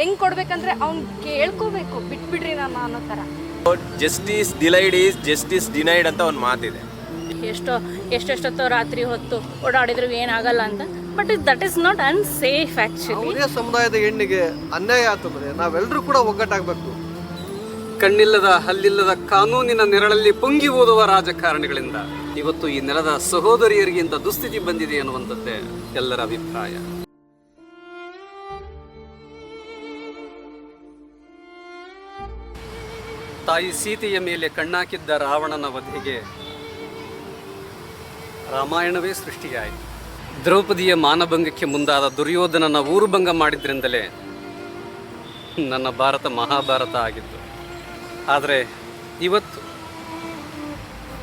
ಹೆಂಗ್ ಕೊಡ್ಬೇಕಂದ್ರೆ ಅವ್ನ್ ಕೇಳ್ಕೋಬೇಕು ಬಿಟ್ಬಿಡ್ರಿ ನಾನು ಅನ್ನೋ ತರ. Justice delayed is justice denied ಅಂತ ಒಂದು ಮಾತಿದೆ. ಎಷ್ಟೋ ಎಷ್ಟೆಷ್ಟೊತ್ತೋ ರಾತ್ರಿ ಹೊತ್ತು ಓಡಾಡಿದ್ರು ಏನಾಗಲ್ಲ ಅಂತ. But that is not unsafe actually ಸಮುದಾಯದ ಹೆಣ್ಣಿಗೆ ಅನ್ಯಾಯ ಆತಂದ್ರೆ ನಾವೆಲ್ಲರೂ ಕೂಡ ಒಗ್ಗಟ್ಟಾಗಬೇಕು. ಕಣ್ಣಿಲ್ಲದ ಹಲ್ಲಿಲ್ಲದ ಕಾನೂನಿನ ನೆರಳಲ್ಲಿ ಪೊಂಗಿ ಓದುವ ರಾಜಕಾರಣಿಗಳಿಂದ. ಇವತ್ತು ಈ ನೆಲದ ಸಹೋದರಿಯರಿಗಿಂತ ದುಸ್ಥಿತಿ ಬಂದಿದೆ ಅನ್ನುವಂಥದ್ದೇ ಎಲ್ಲರ ಅಭಿಪ್ರಾಯ. ತಾಯಿ ಸೀತೆಯ ಮೇಲೆ ಕಣ್ಣಾಕಿದ್ದ ರಾವಣನ ವಧೆಗೆ ರಾಮಾಯಣವೇ ಸೃಷ್ಟಿಯಾಯಿತು. ದ್ರೌಪದಿಯ ಮಾನಭಂಗಕ್ಕೆ ಮುಂದಾದ ದುರ್ಯೋಧನನ ಊರುಭಂಗ ಮಾಡಿದ್ರಿಂದಲೇ ನನ್ನ ಭಾರತ ಮಹಾಭಾರತ ಆಗಿತ್ತು. ಆದರೆ ಇವತ್ತು,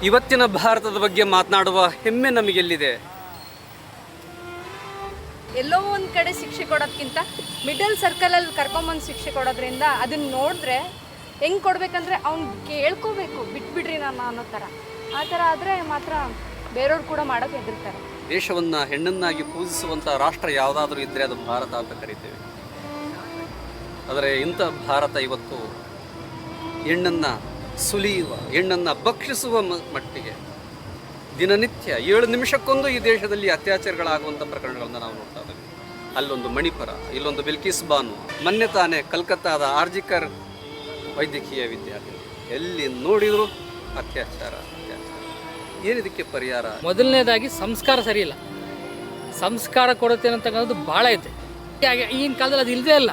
ಇವತ್ತಿನ ಭಾರತದ ಬಗ್ಗೆ ಮಾತನಾಡುವ ಹೆಮ್ಮೆ ನಮಗೆಲ್ಲಿದೆ? ಎಲ್ಲೋ ಒಂದು ಕಡೆ ಶಿಕ್ಷೆ ಕೊಡೋದ್ಕಿಂತ ಮಿಡಲ್ ಸರ್ಕಲಲ್ಲಿ ಕರ್ಕೊಂಬಂದ್ ಶಿಕ್ಷೆ ಕೊಡೋದ್ರಿಂದ ಅದನ್ನ ನೋಡಿದ್ರೆ ಹೆಂಗ್ ಕೊಡ್ಬೇಕಂದ್ರೆ ಅವ್ನು ಕೇಳ್ಕೋಬೇಕು, ಬಿಟ್ಬಿಡ್ರಿ ನಾನು ಅನ್ನೋ ತರ ಆ ಥರ ಆದ್ರೆ ಮಾತ್ರ ಬೇರೆಯವ್ರು ಕೂಡ ಮಾಡೋಕೆ ಹೆದರ್ತಾರೆ. ದೇಶವನ್ನ ಹೆಣ್ಣನ್ನಾಗಿ ಪೂಜಿಸುವಂಥ ರಾಷ್ಟ್ರ ಯಾವುದಾದ್ರೂ ಇದ್ದರೆ ಅದು ಭಾರತ ಅಂತ ಕರಿತೇವೆ. ಆದರೆ ಇಂಥ ಭಾರತ ಇವತ್ತು ಹೆಣ್ಣನ್ನ ಸುಲಿಯುವ, ಹೆಣ್ಣನ್ನ ಭಕ್ಷಿಸುವ ಮಟ್ಟಿಗೆ ದಿನನಿತ್ಯ ಏಳು ನಿಮಿಷಕ್ಕೊಂದು ಈ ದೇಶದಲ್ಲಿ ಅತ್ಯಾಚಾರಗಳಾಗುವಂಥ ಪ್ರಕರಣಗಳನ್ನು ನಾವು ನೋಡ್ತಾ ಇದ್ದೇವೆ. ಅಲ್ಲೊಂದು ಮಣಿಪುರ, ಇಲ್ಲೊಂದು ಬಿಲ್ಕಿಸ್ ಬಾನು, ಮೊನ್ನೆ ತಾನೇ ಕಲ್ಕತ್ತಾದ ಆರ್ಜಿಕರ್ ವೈದ್ಯಕೀಯ ವಿದ್ಯಾರ್ಥಿ ಎಲ್ಲಿ ನೋಡಿದರೂ ಅತ್ಯಾಚಾರ ಅತ್ಯಾಚಾರ. ಏನಿದಕ್ಕೆ ಪರಿಹಾರ? ಮೊದಲನೇದಾಗಿ ಸಂಸ್ಕಾರ ಸರಿ ಇಲ್ಲ. ಸಂಸ್ಕಾರ ಕೊಡುತ್ತೆ ಅಂತಕ್ಕಂಥದ್ದು ಭಾಳ ಐತೆ. ಹಾಗೆ ಈಗಿನ ಕಾಲದಲ್ಲಿ ಅದು ಇಲ್ಲದೇ ಇಲ್ಲ.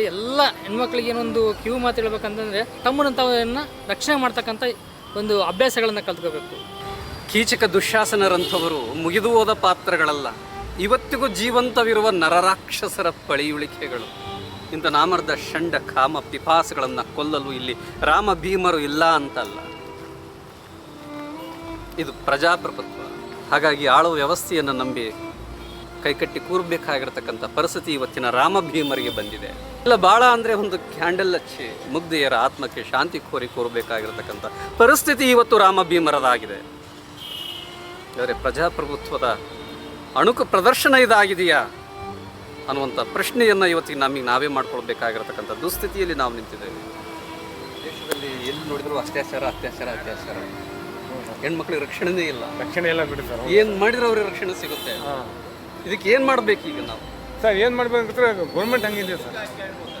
ಎಲ್ಲ ಹೆಣ್ಮಕ್ಳಿಗೆ ಏನೊಂದು ಕಿವಿ ಮಾತು ಹೇಳ್ಬೇಕಂತಂದರೆ ತಮ್ಮನ್ನು ತಾವನ್ನ ರಕ್ಷಣೆ ಮಾಡ್ತಕ್ಕಂಥ ಒಂದು ಅಭ್ಯಾಸಗಳನ್ನು ಕಲ್ತ್ಕೋಬೇಕು. ಕೀಚಕ ದುಶಾಸನರಂಥವರು ಮುಗಿದು ಹೋದ ಪಾತ್ರಗಳಲ್ಲ. ಇವತ್ತಿಗೂ ಜೀವಂತವಿರುವ ನರರಾಕ್ಷಸರ ಪಳಿಯುಳಿಕೆಗಳು ಇಂಥ ನಾಮರ್ಧ ಷಂಡ ಕಾಮ ಪಿಪಾಸಗಳನ್ನು ಕೊಲ್ಲಲು ಇಲ್ಲಿ ರಾಮ ಭೀಮರು ಇಲ್ಲ ಅಂತಲ್ಲ. ಇದು ಪ್ರಜಾಪ್ರಭುತ್ವ. ಹಾಗಾಗಿ ಆಳುವ ವ್ಯವಸ್ಥೆಯನ್ನು ನಂಬಿ ಕೈಕಟ್ಟಿ ಕೂರಬೇಕಾಗಿರ್ತಕ್ಕಂಥ ಪರಿಸ್ಥಿತಿ ಇವತ್ತಿನ ರಾಮ ಭೀಮರಿಗೆ ಬಂದಿದೆ. ಇಲ್ಲ ಭಾಳ ಅಂದರೆ ಒಂದು ಕ್ಯಾಂಡಲ್ ಹಚ್ಚಿ ಮುಗ್ಧೆಯರ ಆತ್ಮಕ್ಕೆ ಶಾಂತಿ ಕೋರಿ ಕೂರಬೇಕಾಗಿರ್ತಕ್ಕಂಥ ಪರಿಸ್ಥಿತಿ ಇವತ್ತು ರಾಮ ಭೀಮರದಾಗಿದೆ. ಆದರೆ ಪ್ರಜಾಪ್ರಭುತ್ವದ ಅಣುಕು ಪ್ರದರ್ಶನ ಇದಾಗಿದೆಯಾ? ಅನ್ನುವಂಥ ಪ್ರಶ್ನೆಯನ್ನು ಇವತ್ತಿಗೆ ನಮಗೆ ನಾವೇ ಮಾಡ್ಕೊಳ್ಬೇಕಾಗಿರತಕ್ಕಂಥ ದುಸ್ಥಿತಿಯಲ್ಲಿ ನಾವು ನಿಂತಿದ್ದೇವೆ. ದೇಶದಲ್ಲಿ ಎಲ್ಲಿ ನೋಡಿದ್ರು ಅತ್ಯಾಚಾರ ಅತ್ಯಾಚಾರ ಅತ್ಯಾಚಾರ. ಹೆಣ್ಮಕ್ಳಿಗೆ ರಕ್ಷಣೆನೇ ಇಲ್ಲ. ರಕ್ಷಣೆ ಎಲ್ಲ ಬಿಡಿ ಸರ್ ಏನು ಮಾಡಿದ್ರೆ ಅವ್ರಿಗೆ ರಕ್ಷಣೆ ಸಿಗುತ್ತೆ. ಇದಕ್ಕೆ ಏನು ಮಾಡಬೇಕು ಈಗ ನಾವು? ಸರ್ ಏನು ಮಾಡ್ಬೇಕಂದ್ರೆ ಗೌರ್ಮೆಂಟ್ ಹಂಗಿದೆ ಸರ್.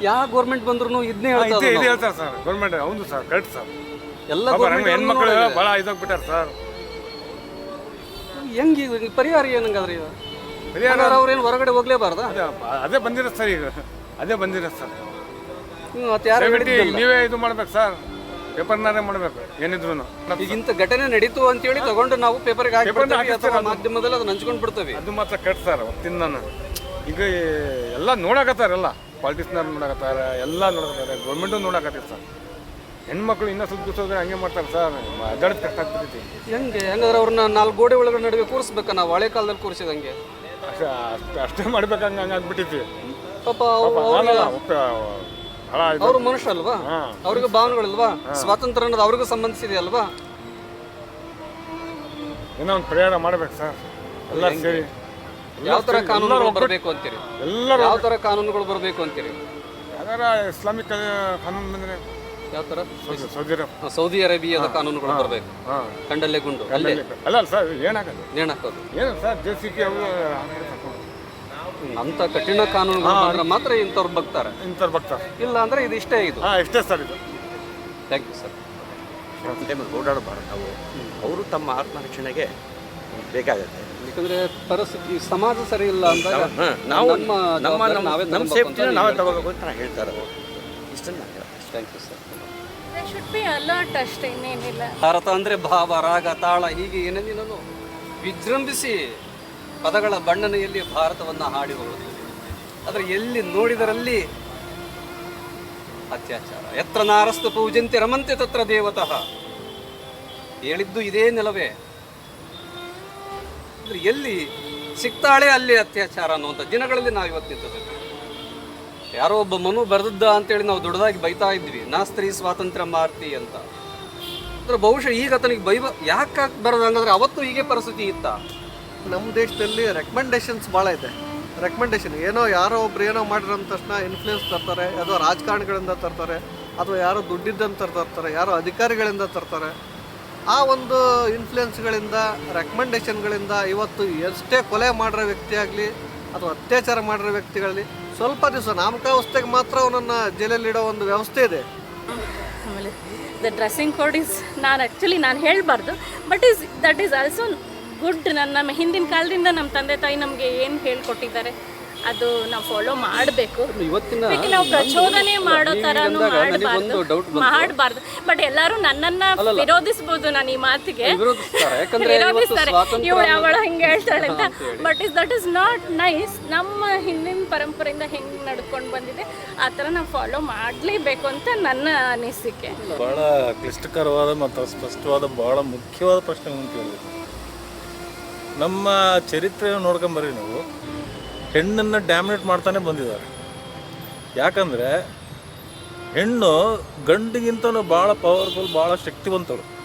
ಯಾವ ಗೌರ್ಮೆಂಟ್ ಬಂದ್ರು ಇದನ್ನೇ ಹೇಳ್ತಾರೆ ಇದೇ ಹೇಳ್ತಾರೆ ಸರ್ ಗೌರ್ಮೆಂಟ್ ಹೌದು ಸರ್ ಕರೆಕ್ಟ್ ಸರ್. ಎಲ್ಲ ಹೆಣ್ಮಕ್ಳು ಭಾಳ ಇದಾಗ್ಬಿಟ್ಟಾರೆ ಸರ್. ಹೆಂಗೆ ಪರಿಹಾರ ಏನಂಗಾದ್ರೆ ಇದು ಪರಿಹಾರ ಅವ್ರೇನು ಹೊರಗಡೆ ಹೋಗ್ಲೇಬಾರ್ದು? ಅದೇ ಬಂದಿರೋದು ಸರ್ ಈಗ. ಅದೇ ಬಂದಿರ ಸರ್. ಮತ್ತೆ ಯಾರು ದಯವಿಟ್ಟು ನೀವೇ ಇದು ಮಾಡ್ಬೇಕು ಸರ್. ಪೇಪರ್ನಾರೇ ಮಾಡ್ಬೇಕು ಏನಿದ್ರು. ಈಗ ಇಂಥ ಘಟನೆ ನಡೀತು ಅಂತೇಳಿ ತಗೊಂಡು ನಾವು ಪೇಪರ್ಗೆ ಹಾಕಿ ಅಥವಾ. ಮಾಧ್ಯಮದಲ್ಲಿ ಅದನ್ನ ಹಂಚ್ಕೊಂಡು ಬಿಡ್ತೇವೆ. ಅದು ಮಾತ್ರ ಕಟ್ ಸರ್ ಅವತ್ತಿಂದ ನಾನು. ಈಗ ಎಲ್ಲ ನೋಡಕತ್ತಾರ ಎಲ್ಲ. ಪಾಲಿಟಿಕ್ಸ್ನವ್ರು ನೋಡಕತ್ತಾರ ಎಲ್ಲ ನೋಡಕತ್ತಾರೆ ಗೌರ್ಮೆಂಟು ನೋಡಕತ್ತೀರಿ ಸರ್. ಹೆಣ್ಮಕ್ಳು ಇನ್ನೂ ಸ್ವಲ್ಪ ದಿವಸ ಹಂಗೆ ಮಾಡ್ತಾರೆ ಸರ್. ಅಡ್ಡಾಡೋದು ಕಷ್ಟ ಆಗ್ತಿರ್ತೀವಿ ಹೆಂಗೆ? ಹೆಂಗಾದ್ರೆ ಅವ್ರನ್ನ ನಾಲ್ಕು ಗೋಡೆ ಒಳಗಡೆ ನಡುವೆ ಕೂರಿಸ್ಬೇಕಾ? ನಾವು ಹಳೆ ಕಾಲದಲ್ಲಿ ಕೂರಿಸಿದಂಗೆ. ಅಷ್ಟೇ ಅಷ್ಟೇ ಅಷ್ಟೇ ಮಾಡ್ಬೇಕಂಗೆ ಹಂಗೆ ಪಾಪ ಪಾಪ ಅವ್ರು ಒಪ್ಪ- ಭಾಳ ಇದು. ಅವರು ಮನುಷ್ಯ ಅಲ್ವಾ? ಹಾ. ಅವ್ರಿಗೂ ಭಾವನೆಗಳಲ್ವಾ? ಸ್ವಾತಂತ್ರ್ಯ ಅನ್ನೋದು ಅವ್ರಿಗೂ ಸಂಬಂಧಿಸಿದೆ ಅಲ್ವಾ? ಏನೋ ಒಂದು ಪರಿಹಾರ ಮಾಡ್ಬೇಕು ಸರ್. ಎಲ್ಲ ಸೇರಿ. ಯಾವ ತರ ಕಾನೂನುಗಳು ಬರಬೇಕು ಅಂತೀರಿ? ಎಲ್ಲರೂ ಯಾವ ತರ ಕಾನೂನುಗಳು ಬರಬೇಕು ಅಂತೀರಿ? ಯಾವ್ದಾರ ಇಸ್ಲಾಮಿಕ್ ಕಾನೂನು ಬಂದರೆ ಯಾವ ತರ? ಸೌದಿ ಅರೇಬಿಯಾದ ಕಾನೂನುಗಳು ಬರಬೇಕು. ಹಾಂ. ಕಂಡಲ್ಲೇ ಗುಂಡು. ಅಲ್ಲೇ ಅಲ್ಲ ಸರ್ ಏನಾಗಲ್ಲ ಏನು ಸರ್ ಜೆ ಸಿ ಪಿ ಅವು ಅಂತ ಕಠಿಣ ಕಾನೂನುಗಳು ಬಂದ್ರೆ ಮಾತ್ರ ಇಂಥವ್ರು ಬಗ್ತಾರೆ. ಇಂಥವ್ರು ಬರ್ತಾರೆ ಇಲ್ಲ ಅಂದ್ರೆ ಇದು ಇಷ್ಟೇ ಇದು. ಹಾಂ ಇಷ್ಟೇ ಸರ್ ಇದು. ಥ್ಯಾಂಕ್ ಯು ಸರ್ ಟೈಮಲ್ಲಿ ಓಡಾಡಬಾರ್ದು. ನಾವು ಅವರು ತಮ್ಮ ಆತ್ಮರಕ್ಷಣೆಗೆ ಬೇಕಾಗುತ್ತೆ. ಯಾಕಂದ್ರೆ ಪರಿಸ್ಥಿತಿ ಸಮಾಜ ಸರಿ ಇಲ್ಲ ಅಂತ ಹ, ನಾವು ನಮ್ಮ ನಮ್ಮ ನಾವೇ ಸೇಫ್ಟಿನ ನಾವೇ ತಗೋಬೇಕು ಅಂತ ನಾನು ಹೇಳ್ತಾರೆ ನಾನು. Thank you sir should be alert ಅಷ್ಟೇ ಇನ್ನೇನಿಲ್ಲ. ಭಾರತ ಅಂದ್ರೆ ಭಾವ ರಾಗ ತಾಳ ಹೀಗೆ ಏನೇನೇನೋ ವಿಜೃಂಭಿಸಿ ಪದಗಳ ಬಣ್ಣನೆಯಲ್ಲಿ ಭಾರತವನ್ನ ಹಾಡಿ ಹೋಗುತ್ತದೆ ಆದರೆ ಎಲ್ಲಿ ನೋಡಿದರಲ್ಲಿ ಅತ್ಯಾಚಾರ. ಎತ್ರ ನಾರಸ್ತು ಪೂಜಂತೆ ರಮಂತೆ ತತ್ರ ದೇವತಃ. ಹೇಳಿದ್ದು ಇದೇ ನೆಲವೇ. ಅಂದ್ರೆ ಎಲ್ಲಿ ಸಿಗ್ತಾಳೆ ಅಲ್ಲಿ ಅತ್ಯಾಚಾರ ಅನ್ನುವಂಥ ದಿನಗಳಲ್ಲಿ ನಾವು ಇವತ್ತು ನಿಂತಿದ್ದೇವೆ ಯಾರೋ ಒಬ್ಬ ಮನು ಬರೆದದ್ದ ಅಂತೇಳಿ ನಾವು ದೊಡ್ಡದಾಗಿ ಬೈತಾ ಇದ್ವಿ. ನಾ ಸ್ತ್ರೀ ಸ್ವಾತಂತ್ರ್ಯ ಮಾರ್ತಿ ಅಂತ. ಅಂದ್ರೆ ಬಹುಶಃ ಈಗ ತನಗೆ ಬೈಬ ಯಾಕೆ ಬರೋದು ಹಂಗಂದ್ರೆ ಅವತ್ತು ಹೀಗೆ ಪರಿಸ್ಥಿತಿ ಇತ್ತ? ನಮ್ಮ ದೇಶದಲ್ಲಿ ರೆಕಮೆಂಡೇಶನ್ಸ್ ಭಾಳ ಇದೆ. ರೆಕಮೆಂಡೇಶನ್ ಏನೋ ಯಾರೋ ಒಬ್ರು ಏನೋ ಮಾಡಿರೋ ತಕ್ಷಣ ಇನ್ಫ್ಲೂಯೆನ್ಸ್ ತರ್ತಾರೆ ಅಥವಾ ರಾಜಕಾರಣಿಗಳಿಂದ ತರ್ತಾರೆ, ಅಥವಾ ಯಾರೋ ದುಡ್ಡಿದ್ದಂತ ತರ್ತಾರೆ, ಯಾರೋ ಅಧಿಕಾರಿಗಳಿಂದ ತರ್ತಾರೆ. ಆ ಒಂದು ಇನ್ಫ್ಲೂಯೆನ್ಸ್ಗಳಿಂದ ರೆಕಮೆಂಡೇಶನ್ಗಳಿಂದ ಇವತ್ತು ಎಷ್ಟೇ ಕೊಲೆ ಮಾಡಿರೋ ವ್ಯಕ್ತಿ ಆಗಲಿ, ಅಥವಾ ಅತ್ಯಾಚಾರ ಮಾಡಿರೋ ವ್ಯಕ್ತಿಗಳಲ್ಲಿ ಸ್ವಲ್ಪ ದಿವಸ ನಾಮಕಾವಸ್ಥೆಗೆ ಮಾತ್ರ ಅವನನ್ನು ಜೈಲಲ್ಲಿಡೋ ಒಂದು ವ್ಯವಸ್ಥೆ ಇದೆ. ಆಮೇಲೆ ದ ಡ್ರೆಸ್ಸಿಂಗ್ ಕೋಡ್ ಇಸ್ ನಾನು ಆ್ಯಕ್ಚುಲಿ ನಾನು ಹೇಳಬಾರ್ದು but is that is also good ನನ್ನ ನಮ್ಮ ಹಿಂದಿನ ಕಾಲದಿಂದ ನಮ್ಮ ತಂದೆ ತಾಯಿ ನಮಗೆ ಏನು ಹೇಳ್ಕೊಟ್ಟಿದ್ದಾರೆ? ಅದು ನಾವು ಫಾಲೋ ಮಾಡಬೇಕು. ಇವತ್ತಿನ ನಾವು ಪ್ರಚೋದನೆ ಮಾಡೋ ತರನು ಥರನೂ ಮಾಡಬಾರ್ದು. ಮಾಡಬಾರ್ದು. ಬಟ್ ಎಲ್ಲರೂ ನನ್ನನ್ನ ವಿರೋಧಿಸ್ಬೋದು ನಾನು ಈ ಮಾತಿಗೆ. ವಿರೋಧಿಸ್ತಾರೆ. ಇವಳು ಯಾವಳ ಹಿಂಗೆ ಹೇಳ್ತಾಳೆ ಅಂತ. But is that is not nice ನಮ್ಮ ಹಿಂದಿನ ಪರಂಪರೆಯಿಂದ ಹೆಂಗ್ ನಡ್ಕೊಂಡು ಬಂದಿದೆ ಆ ಥರ ನಾವು ಫಾಲೋ ಮಾಡ್ಲೇಬೇಕು ಅಂತ ನನ್ನ ಅನಿಸಿಕೆ. ಬಹಳ ಕ್ಲಿಷ್ಟಕರವಾದ ಮತ್ತು ಸ್ಪಷ್ಟವಾದ ಬಹಳ ಮುಖ್ಯವಾದ ಪ್ರಶ್ನೆ ಕೇಳಿದ್ರು ನಮ್ಮ ಚರಿತ್ರೆ ನೋಡ್ಕೊಂಬರ್ರಿ ನೀವು. ಹೆಣ್ಣನ್ನು ಡ್ಯಾಮಿನೇಟ್ ಮಾಡ್ತಾನೆ ಬಂದಿದ್ದಾರೆ. ಯಾಕಂದರೆ ಹೆಣ್ಣು ಗಂಡಿಗಿಂತನೂ ಭಾಳ ಪವರ್ಫುಲ್ ಭಾಳ ಶಕ್ತಿವಂತಳು.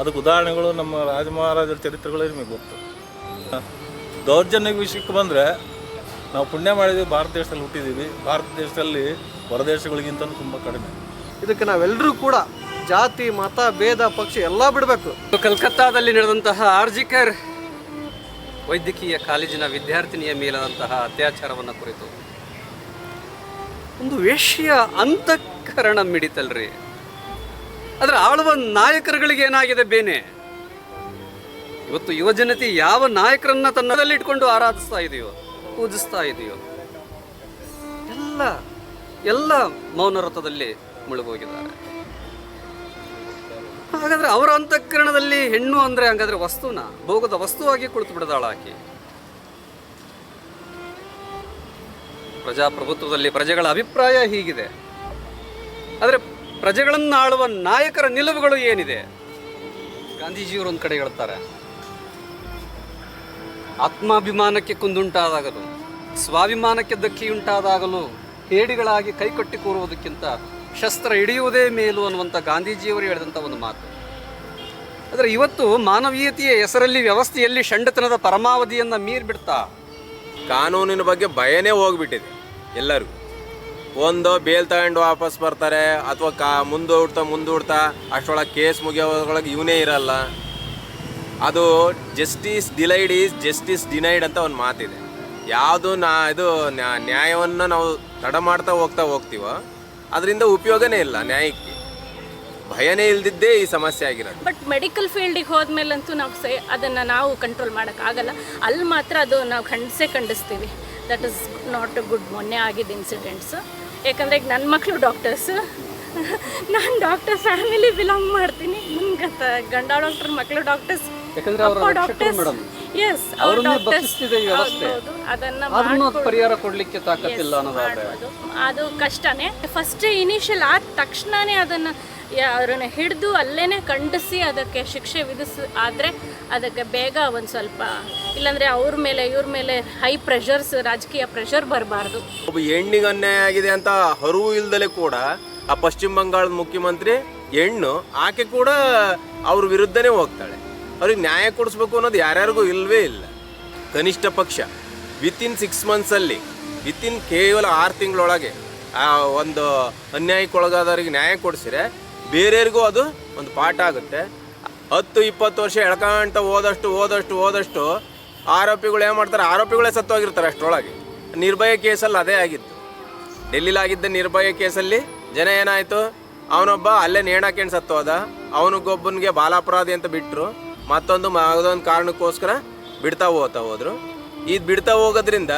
ಅದಕ್ಕೆ ಉದಾಹರಣೆಗಳು ನಮ್ಮ ರಾಜಮಹಾರಾಜರ ಚರಿತ್ರೆಗಳೇ ನಿಮಗೆ ಗೊತ್ತು. ಹ. ದೌರ್ಜನ್ಯ ವಿಷಯಕ್ಕೆ ಬಂದರೆ ನಾವು ಪುಣ್ಯ ಮಾಡಿದ್ದೀವಿ ಭಾರತ ದೇಶದಲ್ಲಿ ಹುಟ್ಟಿದ್ದೀವಿ. ಭಾರತ ದೇಶದಲ್ಲಿ ಹೊರದೇಶಗಳಿಗಿಂತ ತುಂಬ ಕಡಿಮೆ. ಇದಕ್ಕೆ ನಾವೆಲ್ಲರೂ ಕೂಡ ಜಾತಿ ಮತ ಭೇದ ಪಕ್ಷ ಎಲ್ಲ ಬಿಡಬೇಕು. ಕಲ್ಕತ್ತಾದಲ್ಲಿ ನಡೆದಂತಹ ಆರ್ಜಿಕರ್ ವೈದ್ಯಕೀಯ ಕಾಲೇಜಿನ ವಿದ್ಯಾರ್ಥಿನಿಯ ಮೇಲಾದಂತಹ ಅತ್ಯಾಚಾರವನ್ನು ಕುರಿತು. ಒಂದು ವೇಶ್ಯ ಅಂತಃಕರಣ ಮಿಡಿತಲ್ರಿ. ಆದರೆ ಆಳುವ ನಾಯಕರುಗಳಿಗೆ ಏನಾಗಿದೆ ಬೇನೆ? ಇವತ್ತು ಯುವಜನತೆ ಯಾವ ನಾಯಕರನ್ನ ತನ್ನದಲ್ಲಿ ಇಟ್ಕೊಂಡು ಆರಾಧಿಸ್ತಾ ಇದೆಯೋ, ಪೂಜಿಸ್ತಾ ಇದೆಯೋ, ಎಲ್ಲ ಎಲ್ಲ ಮೌನರಥದಲ್ಲಿ ಮುಳುಗೋಗಿದ್ದಾರೆ. ಹಾಗಾದ್ರೆ ಅವರ ಅಂತಃಕರಣದಲ್ಲಿ ಹೆಣ್ಣು ಅಂದ್ರೆ ಹಂಗಾದ್ರೆ ವಸ್ತುನ? ಭೋಗದ ವಸ್ತುವಾಗಿ ಕುಳಿತು ಬಿಡದಾಳ ಆಕೆ. ಪ್ರಜಾಪ್ರಭುತ್ವದಲ್ಲಿ ಪ್ರಜೆಗಳ ಅಭಿಪ್ರಾಯ ಹೀಗಿದೆ. ಆದರೆ ಪ್ರಜೆಗಳನ್ನು ಆಳುವ ನಾಯಕರ ನಿಲುವುಗಳು ಏನಿದೆ? ಗಾಂಧೀಜಿಯವರು ಒಂದು ಕಡೆ ಹೇಳ್ತಾರೆ. ಆತ್ಮಾಭಿಮಾನಕ್ಕೆ ಕುಂದುಂಟಾದಾಗಲು, ಸ್ವಾಭಿಮಾನಕ್ಕೆ ಧಕ್ಕೆಯುಂಟಾದಾಗಲೂ ಹೇಡಿಗಳಾಗಿ ಕೈಕಟ್ಟಿ ಕೂರುವುದಕ್ಕಿಂತ ಶಸ್ತ್ರ ಹಿಡಿಯುವುದೇ ಮೇಲು ಅನ್ನುವಂಥ ಗಾಂಧೀಜಿಯವರು ಹೇಳಿದಂಥ ಒಂದು ಮಾತು. ಆದರೆ ಇವತ್ತು ಮಾನವೀಯತೆಯ ಹೆಸರಲ್ಲಿ ವ್ಯವಸ್ಥೆಯಲ್ಲಿ ಷಂಡತನದ ಪರಮಾವಧಿಯನ್ನು ಮೀರಿಬಿಡ್ತಾ ಕಾನೂನಿನ ಬಗ್ಗೆ ಭಯನೇ ಹೋಗ್ಬಿಟ್ಟಿದೆ ಎಲ್ಲರಿಗೂ. ಒಂದು ಬೇಲ್ ತಗೊಂಡು ವಾಪಸ್ ಬರ್ತಾರೆ, ಅಥವಾ ಕಾ ಮುಂದೂಡ್ತಾ ಮುಂದೂಡ್ತಾ ಅಷ್ಟೊಳಗೆ ಕೇಸ್ ಮುಗಿಯೋದ್ರೊಳಗೆ ಇವನೇ ಇರಲ್ಲ. ಅದು justice delayed is justice denied ಅಂತ ಒಂದು ಮಾತಿದೆ. ಯಾವುದು ನಾ ಇದು ನ್ಯಾ- ನ್ಯಾಯವನ್ನು ನಾವು ತಡ ಮಾಡ್ತಾ ಹೋಗ್ತಾ ಹೋಗ್ತೀವೋ ಅದರಿಂದ ಉಪಯೋಗನೇ ಇಲ್ಲ ನ್ಯಾಯಕ್ಕೆ. ಭಯನೇ ಇಲ್ದಿದ್ದೇ ಈ ಸಮಸ್ಯೆ ಆಗಿರೋದು. ಬಟ್ ಮೆಡಿಕಲ್ ಫೀಲ್ಡಿಗೆ ಹೋದ್ಮೇಲಂತೂ ನಾವು ಸೇ ಅದನ್ನು ನಾವು ಕಂಟ್ರೋಲ್ ಮಾಡೋಕ್ಕಾಗಲ್ಲ ಅಲ್ಲಿ ಮಾತ್ರ ಅದು ನಾವು ಖಂಡಿಸೇ ಖಂಡಿಸ್ತೀವಿ. That is not a good ಮೊನ್ನೆ ಆಗಿದ್ದ ಇನ್ಸಿಡೆಂಟ್ಸ್ ಯಾಕಂದರೆ ಈಗ ನನ್ನ ಮಕ್ಕಳು ಡಾಕ್ಟರ್ಸ್ ನಾನು ಡಾಕ್ಟರ್ ಫ್ಯಾಮಿಲಿ ಬಿಲಾಂಗ್ ಮಾಡ್ತೀನಿ. ನಿಮ್ಗೆ ಗಂಡ ಡಾಕ್ಟರ್ ಮಕ್ಕಳು ಡಾಕ್ಟರ್ಸ್ ಯಾಕಂದ್ರೆ ಅವರ ರಕ್ಷಕರು ಮೇಡಮ್. ಎಸ್ ಅವ್ರನ್ನೇ ಬಗ್ಗಿಸ್ತಿದೆ ಈ ವ್ಯವಸ್ಥೆ. ಅದನ್ನ ಆದ್ರೂ ಅದು ಮಾಡ್ಕೊಡ್- ಪರಿಹಾರ ಕೊಡ್ಲಿಕ್ಕೆ ತಾಕತ್ತಿಲ್ಲ ಅನ್ನೋದಾದ್ರೆ. ಮಾಡ್ಬೋದು. ಅದು ಕಷ್ಟನೇ. ಫಸ್ಟ್ ಇನಿಷಿಯಲ್ ಆದ ತಕ್ಷಣನೇ ಅದನ್ನ ಅವ್ರನ್ನ ಹಿಡಿದು ಅಲ್ಲೇನೆ ಖಂಡಿಸಿ ಅದಕ್ಕೆ ಶಿಕ್ಷೆ ವಿಧಿಸ್ ಆದರೆ ಅದಕ್ಕೆ ಬೇಗ ಒಂದು ಸ್ವಲ್ಪ ಇಲ್ಲಾಂದ್ರೆ ಅವ್ರ ಮೇಲೆ ಇವ್ರ ಮೇಲೆ ಹೈ ಪ್ರೆಷರ್ಸ್ ರಾಜಕೀಯ ಪ್ರೆಷರ್ ಬರಬಾರ್ದು. ಒಬ್ಬ ಹೆಣ್ಣಿಗೆ ಅನ್ಯಾಯ ಆಗಿದೆ ಅಂತ ಅರಿವು ಇಲ್ದಲೆ ಕೂಡ ಆ ಪಶ್ಚಿಮ ಬಂಗಾಳದ ಮುಖ್ಯಮಂತ್ರಿ ಹೆಣ್ಣು ಆಕೆ ಕೂಡ ಅವ್ರ ವಿರುದ್ಧನೇ ಹೋಗ್ತಾಳೆ. ಅವ್ರಿಗೆ ನ್ಯಾಯ ಕೊಡಿಸ್ಬೇಕು ಅನ್ನೋದು ಯಾರ್ಯಾರಿಗೂ ಇಲ್ವೇ ಇಲ್ಲ. ಕನಿಷ್ಠ ಪಕ್ಷ ವಿತಿನ್ ಸಿಕ್ಸ್ ಮಂತ್ಸಲ್ಲಿ ವಿತಿನ್ ಕೇವಲ ಆರು ತಿಂಗಳೊಳಗೆ, ಆ ಒಂದು ಅನ್ಯಾಯಕ್ಕೊಳಗಾದವ್ರಿಗೆ ನ್ಯಾಯ ಕೊಡಿಸಿದ್ರೆ ಬೇರೆಯವ್ರಿಗೂ ಅದು ಒಂದು ಪಾಠ ಆಗುತ್ತೆ. ಹತ್ತು, ಇಪ್ಪತ್ತು ವರ್ಷ ಎಳ್ಕೊಂತ ಹೋದಷ್ಟು ಹೋದಷ್ಟು ಹೋದಷ್ಟು ಆರೋಪಿಗಳು ಏನು ಮಾಡ್ತಾರೆ? ಆರೋಪಿಗಳೇ ಸತ್ತೋಗಿರ್ತಾರೆ ಅಷ್ಟರೊಳಗೆ. ನಿರ್ಭಯ ಕೇಸಲ್ಲಿ ಅದೇ ಆಗಿತ್ತು. ಡೆಲ್ಲಿಲಾಗಿದ್ದ ನಿರ್ಭಯ ಕೇಸಲ್ಲಿ ಜನ ಏನಾಯಿತು? ಅವನೊಬ್ಬ ಅಲ್ಲೇ ನೇಣಾಕೆಂಡು ಸತ್ತೋದ. ಅವನಿಗೊಬ್ಬನಿಗೆ ಬಾಲಾಪರಾಧಿ ಅಂತ ಬಿಟ್ಟರು ಮತ್ತೊಂದು ಯಾವುದೊಂದು ಕಾರಣಕ್ಕೋಸ್ಕರ ಬಿಡ್ತಾ ಹೋಗ್ತಾ ಹೋದರು. ಇದು ಬಿಡ್ತಾ ಹೋಗೋದ್ರಿಂದ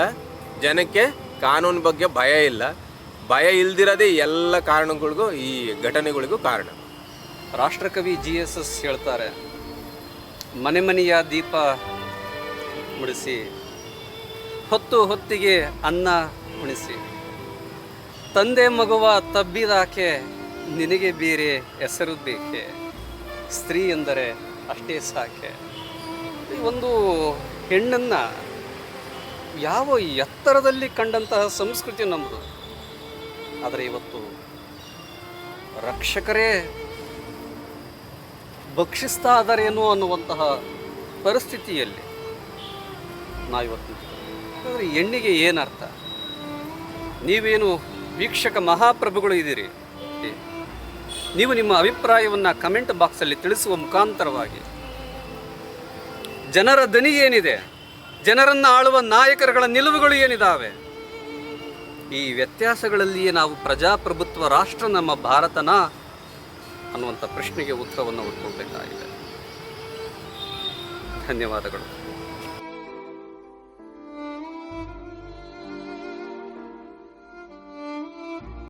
ಜನಕ್ಕೆ ಕಾನೂನು ಬಗ್ಗೆ ಭಯ ಇಲ್ಲ. ಭಯ ಇಲ್ದಿರೋದೇ ಎಲ್ಲ ಕಾರಣಗಳಿಗೂ ಈ ಘಟನೆಗಳಿಗೂ ಕಾರಣ. ರಾಷ್ಟ್ರಕವಿ ಜಿ ಎಸ್ ಎಸ್ ಹೇಳ್ತಾರೆ, ಮನೆ ಮನೆಯ ದೀಪ ಮುಡಿಸಿ, ಹೊತ್ತು ಹೊತ್ತಿಗೆ ಅನ್ನ ಉಣಿಸಿ. ತಂದೆ ಮಗುವ ತಬ್ಬಿದಾಕೆ ನಿನಗೆ ಬೇರೆ ಹೆಸರು ಬೇಕೆ? ಸ್ತ್ರೀ ಎಂದರೆ ಅಷ್ಟೇ ಸಾಕೆ. ಈ ಒಂದು ಹೆಣ್ಣನ್ನು ಯಾವ ಎತ್ತರದಲ್ಲಿ ಕಂಡಂತಹ ಸಂಸ್ಕೃತಿ ನಮ್ಮದು ಆದರೆ ಇವತ್ತು ರಕ್ಷಕರೇ ಭಕ್ಷಿಸ್ತಾ ಇದ್ದಾರೇನೋ ಅನ್ನುವಂತಹ ಪರಿಸ್ಥಿತಿಯಲ್ಲಿ ನಾವಿವತ್ತು ಅಂದರೆ ಹೆಣ್ಣಿಗೆ ಏನರ್ಥ? ನೀವೇನು ವೀಕ್ಷಕ ಮಹಾಪ್ರಭುಗಳು ಇದ್ದೀರಿ? ನೀವು ನಿಮ್ಮ ಅಭಿಪ್ರಾಯವನ್ನು ಕಮೆಂಟ್ ಬಾಕ್ಸಲ್ಲಿ ತಿಳಿಸುವ ಮುಖಾಂತರವಾಗಿ. ಜನರ ದನಿ ಏನಿದೆ? ಜನರನ್ನು ಆಳುವ ನಾಯಕರುಗಳ ನಿಲುವುಗಳು ಏನಿದಾವೆ? ಈ ವ್ಯತ್ಯಾಸಗಳಲ್ಲಿಯೇ ನಾವು ಪ್ರಜಾಪ್ರಭುತ್ವ ರಾಷ್ಟ್ರ, ನಮ್ಮ ಭಾರತನ ಅನ್ನುವಂಥ ಪ್ರಶ್ನೆಗೆ ಉತ್ತರವನ್ನು ಹುಡ್ಕೊಳ್ಬೇಕಾಗಿದೆ ಧನ್ಯವಾದಗಳು.